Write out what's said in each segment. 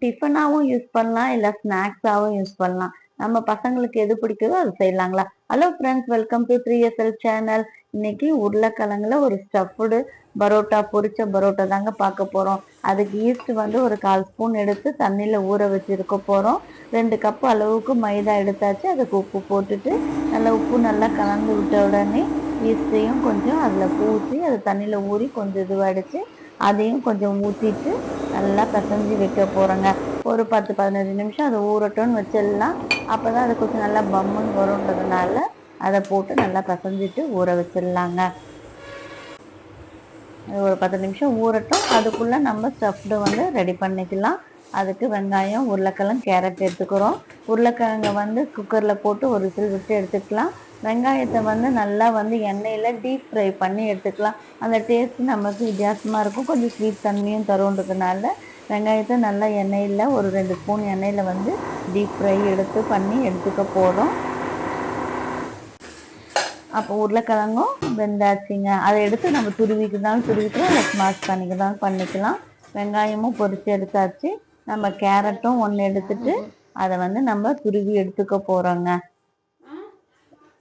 டிஃபனாகவும் use பண்ணலாம் இல்லை ஸ்நாக்ஸாகவும் use பண்ணலாம். நம்ம பசங்களுக்கு எது பிடிக்குதோ அது செய்யலாங்களா? Hello friends welcome to three SL channel இன்னைக்கு உருளைக்கிழங்குல ஒரு ஸ்டஃப்டு பரோட்டா பொரிச்ச பரோட்டா தாங்க பார்க்க போகிறோம் அதுக்கு ஈஸ்ட் வந்து ஒரு கால் ஸ்பூன் எடுத்து தண்ணியில் ஊற வச்சுருக்க போகிறோம் ரெண்டு கப் அளவுக்கு மைதா எடுத்தாச்சு. அதுக்கு உப்பு போட்டுட்டு நல்லா உப்பு நல்லா கலந்து விட்ட உடனே ஈஸ்டையும் கொஞ்சம் அதில் பூசி அது தண்ணியில் ஊறி கொஞ்சம் இதுவாகிடுச்சு அதையும் கொஞ்சம் ஊற்றிட்டு நல்லா பிசைஞ்சு வைக்க போகிறோங்க ஒரு பத்து பதினஞ்சு நிமிஷம் அதை ஊறட்டும்னு வச்சிடலாம். அப்போ தான் அது கொஞ்சம் நல்லா பம்முன்னு வரும்ன்றதுனால அதை போட்டு நல்லா பிசைஞ்சிட்டு ஊற வச்சிடலாங்க. ஒரு பத்து நிமிஷம் ஊறட்டும். அதுக்குள்ளே நம்ம ஸ்டஃப்டு வந்து ரெடி பண்ணிக்கலாம். அதுக்கு வெங்காயம் உருளைக்கிழங்கு கேரட் எடுத்துக்கிறோம். உருளைக்கிழங்கை வந்து குக்கரில் போட்டு ஒரு விசில் விட்டு எடுத்துக்கலாம். வெங்காயத்தை வந்து நல்லா வந்து எண்ணெயில் டீப் ஃப்ரை பண்ணி எடுத்துக்கலாம். அந்த டேஸ்ட் நமக்கு வித்தியாசமாக இருக்கும். கொஞ்சம் ஸ்வீட் தன்மையும் தருன்றதுனால வெங்காயத்தை நல்லா எண்ணெயில் ஒரு ரெண்டு ஸ்பூன் எண்ணெயில் வந்து டீப் ஃப்ரை எடுத்து பண்ணி எடுத்துக்க போகிறோம் அப்போ உருளைக்கிழங்கும் வெந்தாச்சுங்க. அதை எடுத்து நம்ம துருவிக்குதாலும் துருவிக்கலாம் இல்லை ஸ்மாஷ் பண்ணிக்கலாம் பண்ணிக்கலாம். வெங்காயமும் பொரித்து எடுத்தாச்சு. நம்ம கேரட்டும் ஒன்று எடுத்துட்டு அதை வந்து நம்ம துருவி எடுத்துக்க போகிறோங்க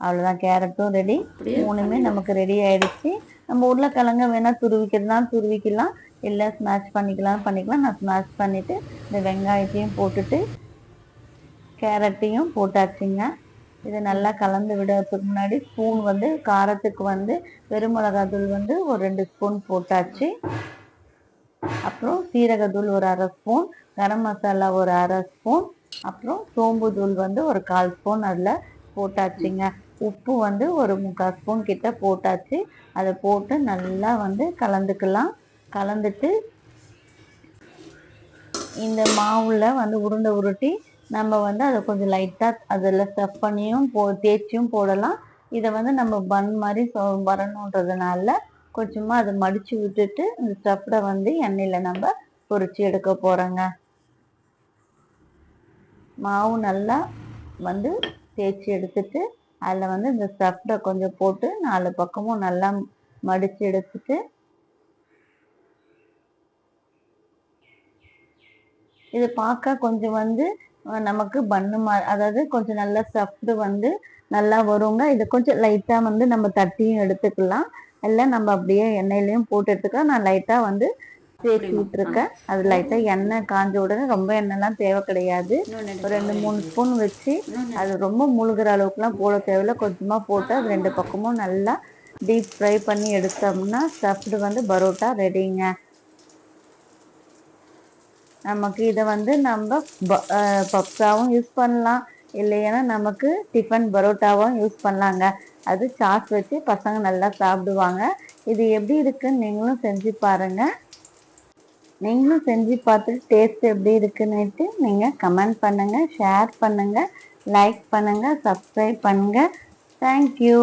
அவ்வளோதான் கேரட்டும் ரெடி மூணுமே நமக்கு ரெடி ஆயிடுச்சு. நம்ம உருளைக்கிழங்க வேணால் துருவிக்கிறதுனாலும் துருவிக்கலாம். இல்லை ஸ்மாஷ் பண்ணிக்கலாம் பண்ணிக்கலாம். நான் ஸ்மாஷ் பண்ணிவிட்டு இந்த வெங்காயத்தையும் போட்டுட்டு கேரட்டையும் போட்டாச்சுங்க. இதை நல்லா கலந்து விடுறதுக்கு முன்னாடி ஸ்பூன் வந்து காரத்துக்கு வந்து வெறுமிளகாத்தூள் வந்து ஒரு ரெண்டு ஸ்பூன் போட்டாச்சு. அப்புறம் சீரகத்தூள் ஒரு அரை ஸ்பூன் கரம் மசாலா ஒரு அரை ஸ்பூன் அப்புறம் சோம்பு தூள் வந்து ஒரு கால் ஸ்பூன் அதில் போட்டாச்சுங்க. உப்பு வந்து ஒரு முக்கால் ஸ்பூன் கிட்ட போட்டாச்சு. அதை போட்டு நல்லா வந்து கலந்துக்கலாம். கலந்துட்டு இந்த மாவில் வந்து உருண்டை உருட்டி நம்ம வந்து அதை கொஞ்சம் லைட்டாக அதில் ஸ்டஃப் பண்ணியும் போ தேய்ச்சியும் போடலாம். இதை வந்து நம்ம பன் மாதிரி சொ வரணுன்றதுனால கொஞ்சமாக அதை மடித்து விட்டுட்டு இந்த ஸ்டஃப்டை வந்து எண்ணெயில் நம்ம பொறிச்சு எடுக்க போகிறோங்க மாவு நல்லா வந்து தேய்ச்சி எடுத்துட்டு அதில் வந்து இந்த ஸ்டஃப்டை கொஞ்சம் போட்டு நாலு பக்கமும் நல்லா மடித்து எடுத்துட்டு இது பார்க்க கொஞ்சம் வந்து நமக்கு பண்ணு மா அதாவது கொஞ்சம் நல்லா ஸ்டஃப்டு வந்து நல்லா வருங்க. இது கொஞ்சம் லைட்டாக வந்து நம்ம தட்டியும் எடுத்துக்கலாம். இல்லை நம்ம அப்படியே எண்ணெயிலையும் போட்டு எடுத்துக்கலாம். நான் லைட்டாக வந்து தேய்ச்சி விட்டுருக்கேன் அது லைட்டாக எண்ணெய் காஞ்ச உடனே ரொம்ப எண்ணெய்லாம் தேவை கிடையாது. ஒரு ரெண்டு மூணு ஸ்பூன் வச்சு அது ரொம்ப முழுகிற அளவுக்குலாம் போட தேவையில்ல. கொஞ்சமாக போட்டு அது ரெண்டு பக்கமும் நல்லா டீப் ஃப்ரை பண்ணி எடுத்தோம்னா ஸ்டஃப்டு வந்து பரோட்டா ரெடிங்க நமக்கு இதை வந்து நம்ம பப்ஸாவும் யூஸ் பண்ணலாம். இல்லைன்னா நமக்கு டிஃபன் பரோட்டாவும் யூஸ் பண்ணலாங்க. அது சாஸ் வச்சு பசங்க நல்லா சாப்பிடுவாங்க. இது எப்படி இருக்குன்னு நீங்களும் செஞ்சு பாருங்க. நீங்களும் செஞ்சு பார்த்துட்டு டேஸ்ட் எப்படி இருக்குன்னுட்டு நீங்கள் கமெண்ட் பண்ணுங்கள் ஷேர் பண்ணுங்கள் லைக் பண்ணுங்கள் சப்ஸ்கிரைப் பண்ணுங்கள் தேங்க்யூ